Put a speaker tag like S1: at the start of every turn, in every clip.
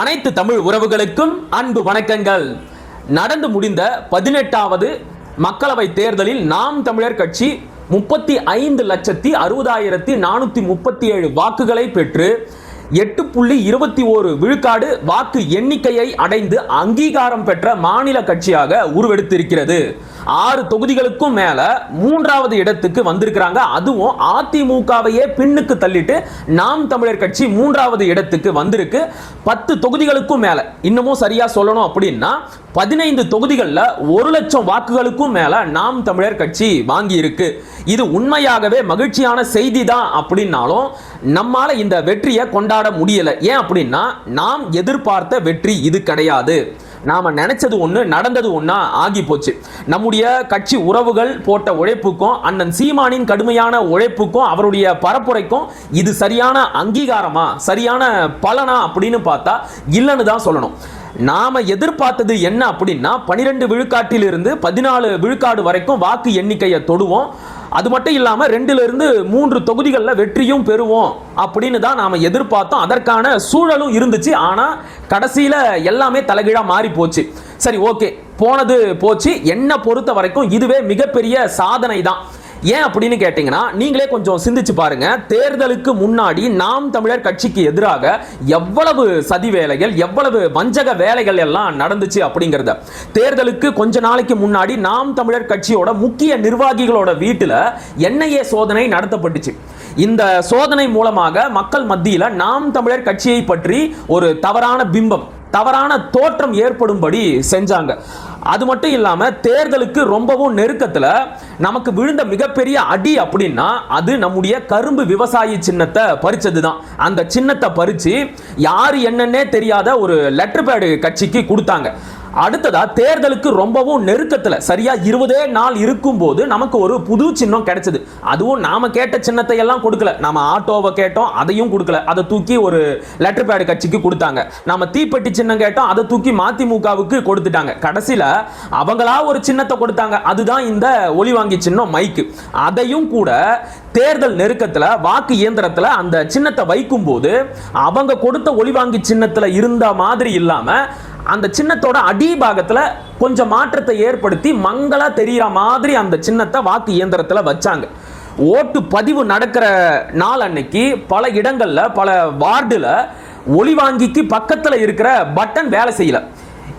S1: அனைத்து தமிழ் உறவுகளுக்கும் அன்பு வணக்கங்கள். நடந்து முடிந்த பதினெட்டாவது மக்களவை தேர்தலில் நாம் தமிழர் கட்சி முப்பத்தி ஐந்து லட்சத்தி அறுபதாயிரத்தி நானூற்றி முப்பத்தி ஏழு வாக்குகளை பெற்று எட்டு புள்ளி இருபத்தி ஓரு விழுக்காடு வாக்கு எண்ணிக்கையை அடைந்து அங்கீகாரம் பெற்ற மாநில கட்சியாக உருவெடுத்திருக்கிறது. ஆறு தொகுதிகளுக்கும் மேல மூன்றாவது இடத்துக்கு வந்திருக்கிறாங்க. அதுவும் அதிமுகவையே பின்னுக்கு தள்ளிட்டு நாம் தமிழர் கட்சி மூன்றாவது இடத்துக்கு வந்திருக்கு. பத்து தொகுதிகளுக்கும் மேல இன்னமும் சரியா சொல்லணும் அப்படின்னா பதினைந்து தொகுதிகளில் ஒரு லட்சம் வாக்குகளுக்கும் மேல நாம் தமிழர் கட்சி வாங்கி இருக்கு இது உண்மையாகவே மகிழ்ச்சியான செய்தி தான் அப்படின்னாலும் நம்மால் இந்த வெற்றியை கொண்டாட முடியலை. ஏன் அப்படின்னா நாம் எதிர்பார்த்த வெற்றி இது கிடையாது. நாம் நினச்சது ஒன்று நடந்தது ஒன்றா ஆகி போச்சு. நம்முடைய கட்சி உறவுகள் போட்ட உழைப்புக்கும் அண்ணன் சீமானின் கடுமையான உழைப்புக்கும் அவருடைய பரப்புரைக்கும் இது சரியான அங்கீகாரமா சரியான பலனா அப்படின்னு பார்த்தா இல்லைன்னு தான் சொல்லணும். நாம எதிர்பார்த்தது என்ன அப்படின்னா பனிரெண்டு விழுக்காட்டிலிருந்து பதினாலு விழுக்காடு வரைக்கும் வாக்கு எண்ணிக்கையை தொடுவோம். அது மட்டும் இல்லாமல் ரெண்டுலேருந்து மூன்று தொகுதிகளில் வெற்றியும் பெறுவோம் அப்படின்னு தான் நாம் எதிர்பார்த்தோம். அதற்கான சூழலும் இருந்துச்சு. ஆனால் கடைசியில் எல்லாமே தலைகீழாக மாறி போச்சு. சரி ஓகே. போனது போச்சு. என்னை பொறுத்த வரைக்கும் இதுவே மிகப்பெரிய சாதனை தான் ஏன் அப்படின்னு கேட்டீங்கன்னா நீங்களே கொஞ்சம் சிந்திச்சு பாருங்க. தேர்தலுக்கு முன்னாடி நாம் தமிழர் கட்சிக்கு எதிராக எவ்வளவு சதி வேலைகள் எவ்வளவு வஞ்சக வேலைகள் எல்லாம் நடந்துச்சு அப்படிங்கிறத. தேர்தலுக்கு கொஞ்ச நாளைக்கு முன்னாடி நாம் தமிழர் கட்சியோட முக்கிய நிர்வாகிகளோட வீட்டில் என்ஐஏ சோதனை நடத்தப்பட்டுச்சு. இந்த சோதனை மூலமாக மக்கள் மத்தியில் நாம் தமிழர் கட்சியை பற்றி ஒரு தவறான பிம்பம் தவறான தோற்றம் ஏற்படும்படி செஞ்சாங்க. அது மட்டும் இல்லாமல் தேர்தலுக்கு ரொம்பவும் நெருக்கத்தில் நமக்கு விழுந்த மிகப்பெரிய அடி அப்படின்னா அது நம்முடைய கரும்பு விவசாயி சின்னத்தை பறித்தது தான் அந்த சின்னத்தை பறித்து யார் என்னன்னே தெரியாத ஒரு லெட்டர் பேடு கட்சிக்கு கொடுத்தாங்க. அடுத்ததா தேர்தலுக்கு ரொம்பவும் நெருக்கத்துல சரியா இருபதே நாள் இருக்கும் போது நமக்கு ஒரு புது சின்னம் கிடைச்சது. அதுவும் நாம கேட்ட சின்னத்தை எல்லாம் கொடுக்கல. நாம ஆட்டோவை கேட்டோம் அதையும் கொடுக்கல. அதை தூக்கி ஒரு லெட்டர் பேடு கட்சிக்கு கொடுத்தாங்க. நாம தீப்பெட்டி சின்னம் கேட்டோம் அதை தூக்கி மதிமுகவுக்கு கொடுத்துட்டாங்க. கடைசியில அவங்களா ஒரு சின்னத்தை கொடுத்தாங்க. அதுதான் இந்த ஒளி வாங்கி சின்னம் மைக்கு. அதையும் கூட தேர்தல் நெருக்கத்தில் வாக்கு இயந்திரத்தில் அந்த சின்னத்தை வைக்கும் போது அவங்க கொடுத்த ஒளிவாங்கி சின்னத்தில் இருந்த மாதிரி இல்லாமல் அந்த சின்னத்தோட அடிபாகத்தில் கொஞ்சம் மாற்றத்தை ஏற்படுத்தி மங்களா தெரியற மாதிரி அந்த சின்னத்தை வாக்கு இயந்திரத்தில் வச்சாங்க. ஓட்டு பதிவு நடக்கிற நாள் அன்னைக்கு பல இடங்களில் பல வார்டில் ஒளிவாங்கிக்கு பக்கத்தில் இருக்கிற பட்டன் வேலை செய்யல.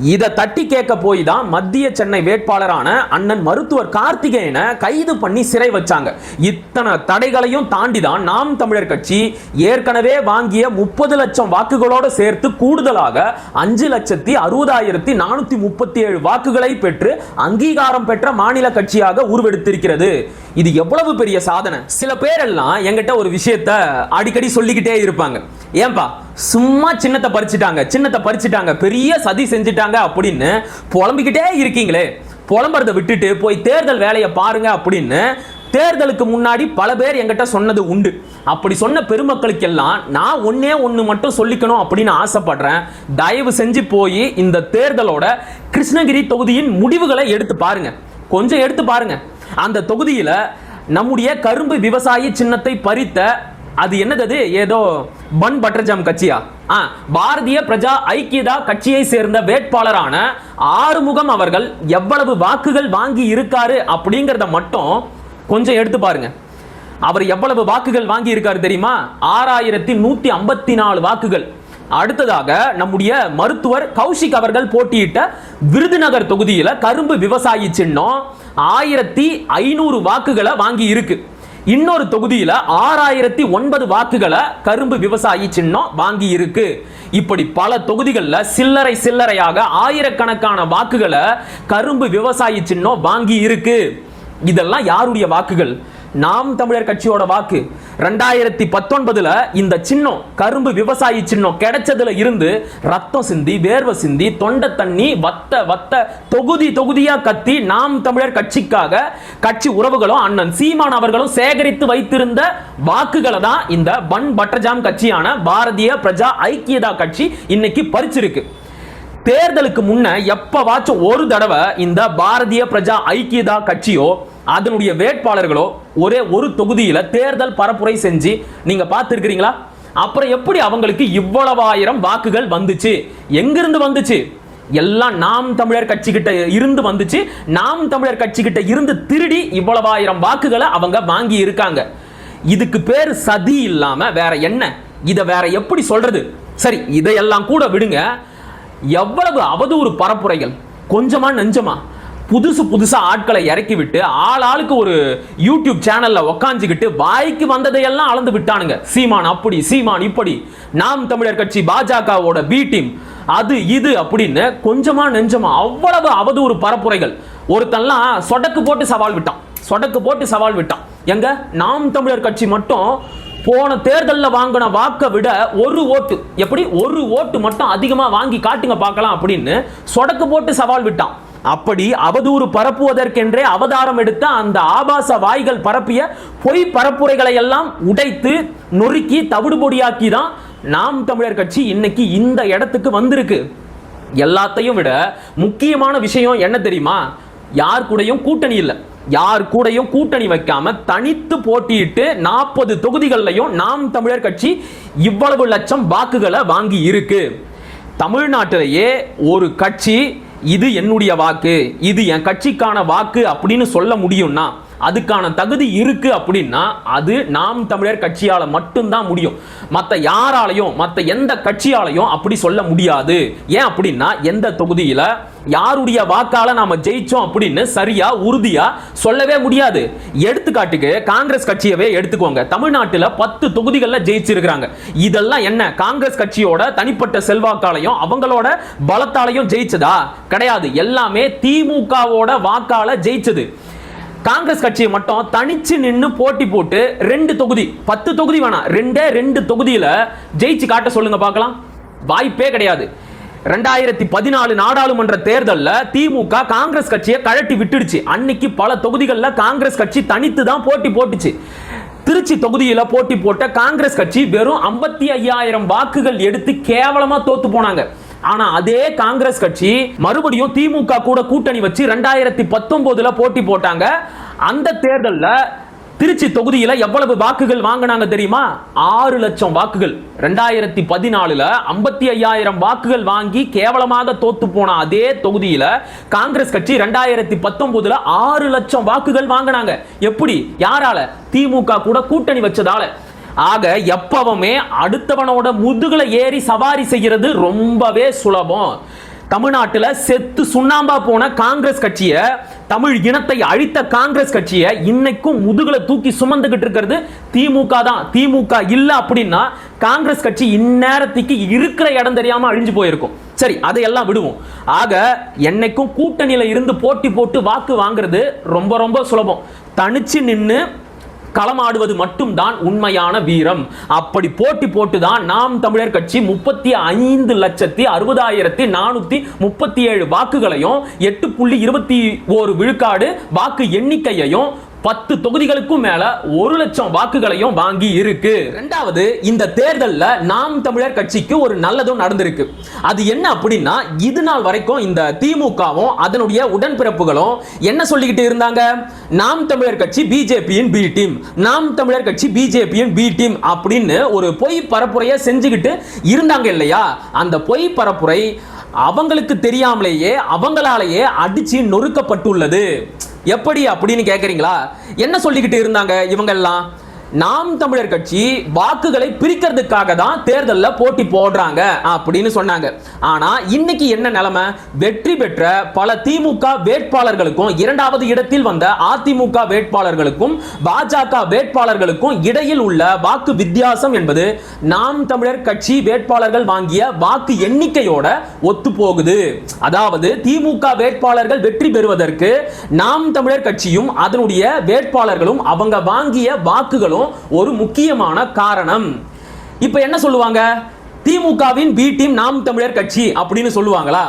S1: இதை தட்டி கேட்க போய் தான் மத்திய சென்னை வேட்பாளரான அண்ணன் மருத்துவர் கார்த்திகேயனை கைது பண்ணி சிறை வச்சாங்க. இத்தனை தடைகளையும் தாண்டி தான் நாம் தமிழர் கட்சி ஏற்கனவே வாங்கிய முப்பது லட்சம் வாக்குகளோடு சேர்த்து கூடுதலாக அஞ்சு லட்சத்தி அறுபதாயிரத்தி நானூத்தி முப்பத்தி ஏழு வாக்குகளை பெற்று அங்கீகாரம் பெற்ற மாநில கட்சியாக உருவெடுத்திருக்கிறது. இது எவ்வளவு பெரிய சாதனை? சில பேரெல்லாம் எங்கிட்ட ஒரு விஷயத்த அடிக்கடி சொல்லிக்கிட்டே இருப்பாங்க. ஏன்பா சும்மா சின்னத்தை பறிச்சுட்டாங்க சின்னத்தை பறிச்சுட்டாங்க பெரிய சதி செஞ்சுட்டாங்க அப்படின்னு புலம்பிக்கிட்டே இருக்கீங்களே. புலம்புறதை விட்டுட்டு போய் தேர்தல் வேலையை பாருங்க அப்படின்னு தேர்தலுக்கு முன்னாடி பல பேர் என்கிட்ட சொன்னது உண்டு. அப்படி சொன்ன பெருமக்களுக்கெல்லாம் நான் ஒன்னே ஒன்று மட்டும் சொல்லிக்கணும் அப்படின்னு ஆசைப்படுறேன். தயவு செஞ்சு போய் இந்த தேர்தலோட கிருஷ்ணகிரி தொகுதியின் முடிவுகளை எடுத்து பாருங்க. கொஞ்சம் எடுத்து பாருங்க. அந்த தொகுதியில் நம்முடைய கரும்பு விவசாயி சின்னத்தை பறித்த அது என்னது அது? ஏதோ பன் பட்டர்ஜாம் கட்சியா? ஆ பாரதிய பிரஜா ஐக்கியதா கட்சியை சேர்ந்த வேட்பாளரான ஆறுமுகம் அவர்கள் எவ்வளவு வாக்குகள் வாங்கி இருக்காரு அப்படிங்கறத மட்டும் கொஞ்சம் எடுத்து பாருங்க. அவர் எவ்வளவு வாக்குகள் வாங்கி இருக்காரு தெரியுமா? ஆறாயிரத்தி நூத்தி ஐம்பத்தி நாலு வாக்குகள். அடுத்ததாக நம்முடைய மருத்துவர் கௌஷிக் அவர்கள் போட்டியிட்ட விருதுநகர் தொகுதியில கரும்பு விவசாயி சின்னம் ஆயிரத்தி ஐநூறு வாக்குகளை வாங்கி இருக்கு. இன்னொரு தொகுதியில ஆறாயிரத்தி ஒன்பது வாக்குகளை கரும்பு விவசாயி சின்னம் வாங்கி இருக்கு இப்படி பல தொகுதிகளில் சில்லறை சில்லறையாக ஆயிரக்கணக்கான வாக்குகளை கரும்பு விவசாயி சின்னம் வாங்கி இருக்கு இதெல்லாம் யாருடைய வாக்குகள்? நாம் தமிழர் கட்சியோட வாக்கு ரெண்டாயிரத்தி பத்தொன்பதுல இந்த சின்னம் கரும்பு விவசாயி சின்னம் கிடைச்சதுல இருந்து ரத்தம் சிந்தி வேர்வை சிந்தி தொண்டை தண்ணி வத்த வத்த தொகுதி தொகுதியா கத்தி நாம் தமிழர் கட்சிக்காக கட்சி உறவுகளும் அண்ணன் சீமான் அவர்களும் சேகரித்து வைத்திருந்த வாக்குகளை தான் இந்த பன் பட்டர்ஜாம் கட்சியான பாரதிய பிரஜா ஐக்கியதா கட்சி இன்னைக்கு பறிச்சிருக்கு. தேர்தலுக்கு முன்ன எப்பவாச்சும் ஒரு தடவை இந்த பாரதிய பிரஜா ஐக்கியதா கட்சியோ அதனுடைய வேட்பாளர்களோ ஒரே ஒரு தொகுதியில தேர்தல் பரப்புரை செஞ்சு நீங்க பார்த்துருக்கிறீங்களா? அப்புறம் எப்படி அவங்களுக்கு இவ்வளவாயிரம் வாக்குகள் வந்துச்சு? எங்கிருந்து வந்துச்சு? எல்லாம் நாம் தமிழர் கட்சி கிட்ட இருந்து வந்துச்சு. நாம் தமிழர் கட்சி கிட்ட இருந்து திருடி இவ்வளவாயிரம் வாக்குகளை அவங்க வாங்கி இருக்காங்க. இதுக்கு பேர் சதி இல்லாம வேற என்ன? இதை வேற எப்படி சொல்றது? சரி இதையெல்லாம் கூட விடுங்க. எவ்வளவு அவதூறு பரப்புரைகள்? கொஞ்சமா நெஞ்சமா? புதுசு புதுசாக ஆட்களை இறக்கி விட்டு ஆள் ஆளுக்கு ஒரு யூடியூப் சேனலில் உக்காஞ்சிக்கிட்டு வாய்க்கு வந்ததையெல்லாம் அளந்து விட்டானுங்க. சீமான் அப்படி சீமான் இப்படி. நாம் தமிழர் கட்சி பாஜகவோட பி டீம் அது இது அப்படின்னு கொஞ்சமா நெஞ்சமா அவ்வளவு அவதூறு பரப்புரைகள். ஒருத்தன்லாம் சொடக்கு போட்டு சவால் விட்டான். சொடக்கு போட்டு சவால் விட்டான். எங்க? நாம் தமிழர் கட்சி மட்டும் போன தேர்தலில் வாங்கின வாக்கை விட ஒரு ஓட்டு எப்படி? ஒரு ஓட்டு மட்டும் அதிகமாக வாங்கி காட்டுங்க பார்க்கலாம் அப்படின்னு சொடக்கு போட்டு சவால் விட்டான். அப்படி அவதூறு பரப்புவதற்கென்றே அவதாரம் எடுத்த அந்த ஆபாச வாய்கள் பரப்பிய பொய் பரப்புரைகளை எல்லாம் உடைத்து நொறுக்கி தவிடுபொடியாக்கி தான் நாம் தமிழர் கட்சி இன்னைக்கு இந்த இடத்துக்கு வந்திருக்கு. எல்லாத்தையும் விட முக்கியமான விஷயம் என்ன தெரியுமா? யார் கூடயும் கூட்டணி இல்லை. யார் கூடயும் கூட்டணி வைக்காம தனித்து போட்டியிட்டு நாற்பது தொகுதிகள்லையும் நாம் தமிழர் கட்சி இவ்வளவு லட்சம் வாக்குகளை வாங்கி இருக்கு. தமிழ்நாட்டிலேயே ஒரு கட்சி இது என்னுடைய வாக்கு இது என் கட்சிக்கான வாக்கு அப்படின்னு சொல்ல முடியும்னா அதுக்கான தகுதி இருக்கு அப்படின்னா அது நாம் தமிழர் கட்சியால் மட்டும்தான் முடியும். மற்ற யாராலையும் மற்ற எந்த கட்சியாலையும் அப்படி சொல்ல முடியாது. ஏன் அப்படின்னா எந்த தொகுதியில் யாருடைய வாக்கால நாம ஜெயிச்சோம் அப்படின்னு சரியா உறுதியா சொல்லவே முடியாது. எடுத்துக்காட்டுக்கு காங்கிரஸ் கட்சியவே எடுத்துக்கோங்க. தமிழ்நாட்டில் பத்து தொகுதிகளில் ஜெயிச்சிருக்கிறாங்க. இதெல்லாம் என்ன? காங்கிரஸ் கட்சியோட தனிப்பட்ட செல்வாக்காலையும் அவங்களோட பலத்தாலையும் ஜெயிச்சதா? கிடையாது. எல்லாமே திமுகவோட வாக்கால ஜெயிச்சது. காங்கிரஸ் கட்சியை மட்டும் தனிச்சு நின்று போட்டி போட்டு ரெண்டு தொகுதி பத்து தொகுதி வேணாம் ரெண்டே ரெண்டு தொகுதியில் ஜெயிச்சு காட்ட சொல்லுங்க பார்க்கலாம். வாய்ப்பே கிடையாது. ரெண்டாயிரத்தி பதினாலு நாடாளுமன்ற தேர்தலில் திமுக காங்கிரஸ் கட்சியை கழட்டி விட்டுடுச்சு. அன்னைக்கு பல தொகுதிகளில் காங்கிரஸ் கட்சி தனித்து தான் போட்டி போட்டுச்சு. திருச்சி தொகுதியில் போட்டி போட்ட காங்கிரஸ் கட்சி வெறும் ஐம்பத்தி ஐயாயிரம் வாக்குகள் எடுத்து கேவலமாக தோத்து போனாங்க. ஆனா அதே காங்கிரஸ் கட்சி மறுபடியும் திமுக கூட கூட்டணி வச்சு ரெண்டாயிரத்தி பத்தொன்பதுல போட்டி போட்டாங்க. அந்த தேர்தலில் திருச்சி தொகுதியில் எவ்வளவு வாக்குகள் வாங்கினாங்க தெரியுமா? ஆறு லட்சம் வாக்குகள். ரெண்டாயிரத்தி பதினாலுல ஐம்பத்தி ஐயாயிரம் வாக்குகள் வாங்கி கேவலமாக தோத்து போன அதே தொகுதியில காங்கிரஸ் கட்சி ரெண்டாயிரத்தி பத்தொன்பதுல ஆறு லட்சம் வாக்குகள் வாங்கினாங்க. எப்படி? யாரால? திமுக கூட கூட்டணி வச்சதால. ஆக எப்பவுமே அடுத்தவனோட முதுகுல ஏறி சவாரி செய்கிறது ரொம்பவே சுலபம். தமிழ்நாட்டில் செத்து சுண்ணாம்பா போன காங்கிரஸ் கட்சியை தமிழ் இனத்தை அழித்த காங்கிரஸ் கட்சியை இன்னைக்கும் முதுகுல தூக்கி சுமந்துகிட்டு இருக்கிறது திமுக தான். திமுக இல்லை அப்படின்னா காங்கிரஸ் கட்சி இந்நேரத்துக்கு இருக்கிற இடம் தெரியாமல் அழிஞ்சு போயிருக்கும். சரி அதையெல்லாம் விடுவோம். ஆக என்னைக்கும் கூட்டணியில் இருந்து போட்டி போட்டு வாக்கு வாங்குறது ரொம்ப ரொம்ப சுலபம். தனிச்சு நின்று களமாடுவது மட்டும்தான் உண்மையான வீரம். அப்படி போட்டி போட்டுதான் நாம் தமிழர் கட்சி முப்பத்தி ஐந்து லட்சத்தி அறுபதாயிரத்தி நானூத்தி முப்பத்தி ஏழு வாக்குகளையும் எட்டு புள்ளி இருபத்தி ஓரு விழுக்காடு வாக்கு எண்ணிக்கையையும் பத்து தொகுதிகளுக்கும் மேல ஒரு லட்சம் வாக்குகளையும் வாங்கி இருக்கு. ரெண்டாவது இந்த தேர்தலில் நாம் தமிழர் கட்சிக்கு ஒரு நல்லதும் நடந்திருக்கு. அது என்ன அப்படின்னா இது நாள் வரைக்கும் இந்த திமுகவும் அதனுடைய உடன்பிறப்புகளும் என்ன சொல்லிக்கிட்டு இருந்தாங்க? நாம் தமிழர் கட்சி பிஜேபியின் பி டீம் நாம் தமிழர் கட்சி பிஜேபியின் பி டீம் அப்படின்னு ஒரு பொய் பரப்புரையை செஞ்சுக்கிட்டு இருந்தாங்க இல்லையா? அந்த பொய் பரப்புரை அவங்களுக்கு தெரியாமலேயே அவங்களாலேயே அடிச்சு நொறுக்கப்பட்டுள்ளது. எப்படி அப்படின்னு கேட்குறீங்களா என்ன சொல்லிக்கிட்டு இருந்தாங்க இவங்கெல்லாம்? நாம் தமிழர் கட்சி வாக்குகளை பிரிக்கிறதுக்காக தான் தேர்தலில் போட்டி போடுறாங்க அப்படின்னு சொன்னாங்க. ஆனால் இன்னைக்கு என்ன நிலைமை? வெற்றி பெற்ற பல திமுக வேட்பாளர்களுக்கும் இரண்டாவது இடத்தில் வந்த அதிமுக வேட்பாளர்களுக்கும் பாஜக வேட்பாளர்களுக்கும் இடையில் உள்ள வாக்கு வித்தியாசம் என்பது நாம் தமிழர் கட்சி வேட்பாளர்கள் வாங்கிய வாக்கு எண்ணிக்கையோட ஒத்து போகுது அதாவது திமுக வேட்பாளர்கள் வெற்றி பெறுவதற்கு நாம் தமிழர் கட்சியும் அதனுடைய வேட்பாளர்களும் அவங்க வாங்கிய வாக்குகளும் ஒரு முக்கியமான காரணம். இப்போ என்ன சொல்லுவாங்க? திமுகவின் பி டீம் நாம் தமிழர் கட்சி அப்படின்னு சொல்லுவாங்களா?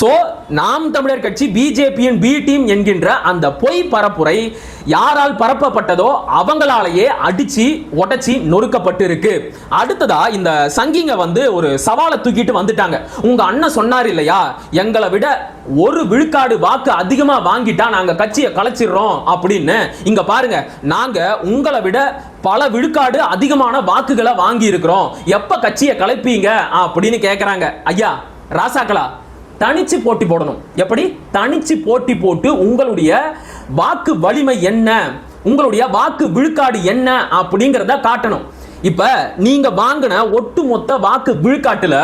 S1: சோ நாம் தமிழர் கட்சி பிஜேபியின் பி டீம் என்கின்ற அந்த பொய் பரப்புரை யாரால் பரப்பப்பட்டதோ அவங்களாலேயே அடிச்சு உடைச்சி நொறுக்கப்பட்டு இருக்கு அடுத்ததா இந்த சங்கிங்க வந்து ஒரு சவாலை தூக்கிட்டு வந்துட்டாங்க. உங்க அண்ணன் சொன்னார் இல்லையா? எங்களை விட ஒரு விழுக்காடு வாக்கு அதிகமா வாங்கிட்டா நாங்க கட்சியை கலைச்சிடுறோம் அப்படின்னு. இங்க பாருங்க நாங்க உங்களை விட பல விழுக்காடு அதிகமான வாக்குகளை வாங்கி இருக்கிறோம் எப்ப கட்சியை கலைப்பீங்க? அப்படின்னு கேக்குறாங்க. ஐயா ராசாக்களா? தனிச்சு போட்டி போடணும். எப்படி? தனிச்சு போட்டி போட்டு உங்களுடைய வாக்கு வலிமை என்ன? உங்களுடைய வாக்கு விழுக்காடு என்ன? அப்படிங்கிறத காட்டணும். இப்ப நீங்க வாங்கின ஒட்டுமொத்த வாக்கு விழுக்காட்டுல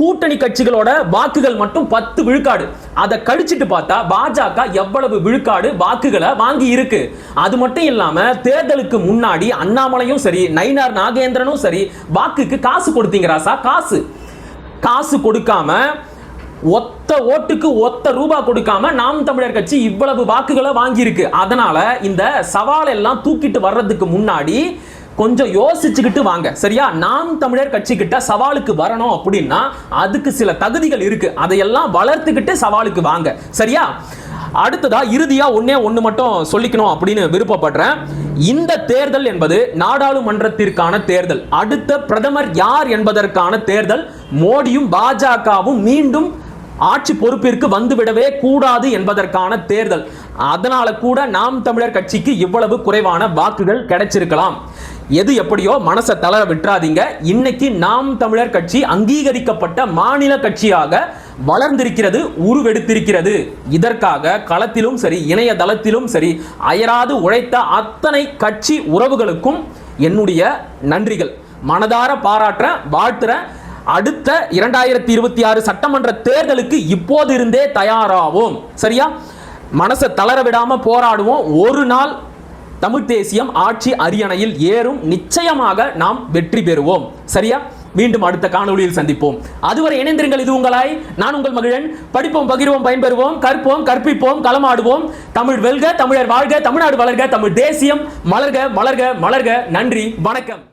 S1: கூட்டணி கட்சிகளோட வாக்குகள் மட்டும் பத்து விழுக்காடு. அதை கழிச்சிட்டு பார்த்தா பாஜக எவ்வளவு விழுக்காடு வாக்குகளை வாங்கி இருக்கு. அது மட்டும் இல்லாம தேர்தலுக்கு முன்னாடி அண்ணாமலையும் சரி நயினார் நாகேந்திரனும் சரி வாக்குக்கு காசு கொடுத்தீங்க ராசா காசு. காசு கொடுக்காம ஒத்த ஓட்டுக்கு ஒத்த ரூபா கொடுக்காம நாம் தமிழர் கட்சி இவ்வளவு வாக்குகளை வாங்கியிருக்கு. அதனால இந்த சவால் எல்லாம் தூக்கிட்டு வர்றதுக்கு முன்னாடி கொஞ்சம் யோசிச்சுக்கிட்டு வாங்க. சரியா? நாம் தமிழர் கட்சி கிட்ட சவாலுக்கு வரணும் அப்படின்னா அதுக்கு சில தகுதிகள் இருக்கு. அதையெல்லாம் வளர்த்துக்கிட்டு சவாலுக்கு வாங்க. சரியா? அடுத்ததா இறுதியா ஒன்னே ஒண்ணு மட்டும் சொல்லிக்கணும் அப்படின்னு விருப்பப்படுறேன். இந்த தேர்தல் என்பது நாடாளுமன்றத்திற்கான தேர்தல். அடுத்த பிரதமர் யார் என்பதற்கான தேர்தல் மோடியும் பாஜகவும் மீண்டும் ஆட்சி பொறுப்பிற்கு வந்துவிடவே கூடாது என்பதற்கான தேர்தல். அதனால கூட நாம் தமிழர் கட்சிக்கு இவ்வளவு குறைவான வாக்குகள் கிடைச்சிருக்கலாம். எது எப்படியோ மனசை தளர விட்டுறாதீங்க. இன்னைக்கு நாம் தமிழர் கட்சி அங்கீகரிக்கப்பட்ட மாநில கட்சியாக வளர்ந்திருக்கிறது உருவெடுத்திருக்கிறது. இதற்காக களத்திலும் சரி இணையதளத்திலும் சரி அயராது உழைத்த அத்தனை கட்சி உறவுகளுக்கும் என்னுடைய நன்றிகள். மனதார பாராட்டுற வாழ்த்துற அடுத்த இரண்டாயிரத்தி இருபத்தி ஆறு சட்டமன்ற தேர்தலுக்கு இப்போது இருந்தே தயாராவோம். சரியா? மனசை தளர விடாம போராடுவோம். ஒரு நாள் தமிழ் தேசியம் ஆட்சி அரியணையில் ஏறும். நிச்சயமாக நாம் வெற்றி பெறுவோம். சரியா? மீண்டும் அடுத்த காணொளியில் சந்திப்போம். அதுவரை இணைந்திருங்கள். இது உங்களாய். நான் உங்கள் மகிழன். படிப்போம் பகிர்வோம் பயன்பெறுவோம். கற்போம் கற்பிப்போம் களமாடுவோம். தமிழ் வெல்க தமிழர் வாழ்க தமிழ்நாடு வளர்க தமிழ் தேசியம் மலர்க மலர்க மலர்க. நன்றி வணக்கம்.